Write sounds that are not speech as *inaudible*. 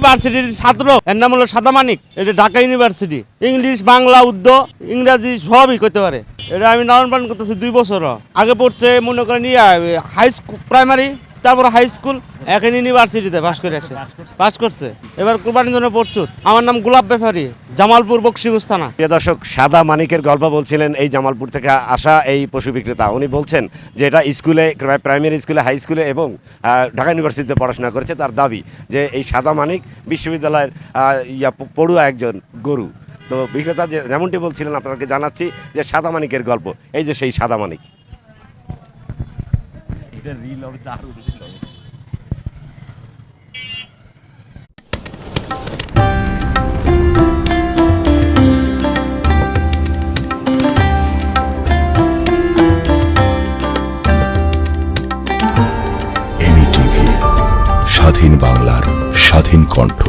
ইউনিভার্সিটির ছাত্র। এর নাম হলো সাদা মানিক। এটা ঢাকা ইউনিভার্সিটি। ইংলিশ, বাংলা, উর্দু, ইংরাজি সবই করতে পারে। এটা আমি লালন পালন করতেছি দুই বছর আগে পড়ছে, মনে করেন হাই স্কুল প্রাইমারি। তারপর হাই স্কুল এখন ইউনিভার্সিটিতে পাস করে আসে। পাস করছে। এবার কোরবানির জন্য প্রস্তুত। আমার নাম গোলাপ ব্যাপারী, জামালপুর বক্সিগঞ্জ প্রিয় দর্শক, সাদা মানিকের গল্প বলছিলেন এই জামালপুর থেকে আসা এই পশু বিক্রেতা। উনি বলছেন যে এটা স্কুলে প্রাইমারি স্কুলে হাই স্কুলে এবং ঢাকা ইউনিভার্সিটিতে পড়াশোনা করেছে। তার দাবি যে এই সাদা মানিক বিশ্ববিদ্যালয়ের ইয়া পড়ুয়া একজন গরু। তো বিক্রেতা যেমনটি বলছিলেন, আপনাকে জানাচ্ছি যে সাদা মানিকের গল্প। এই যে সেই সাদা মানিক। এমই টিভি *laughs* স্বাধীন বাংলার স্বাধীন কণ্ঠ।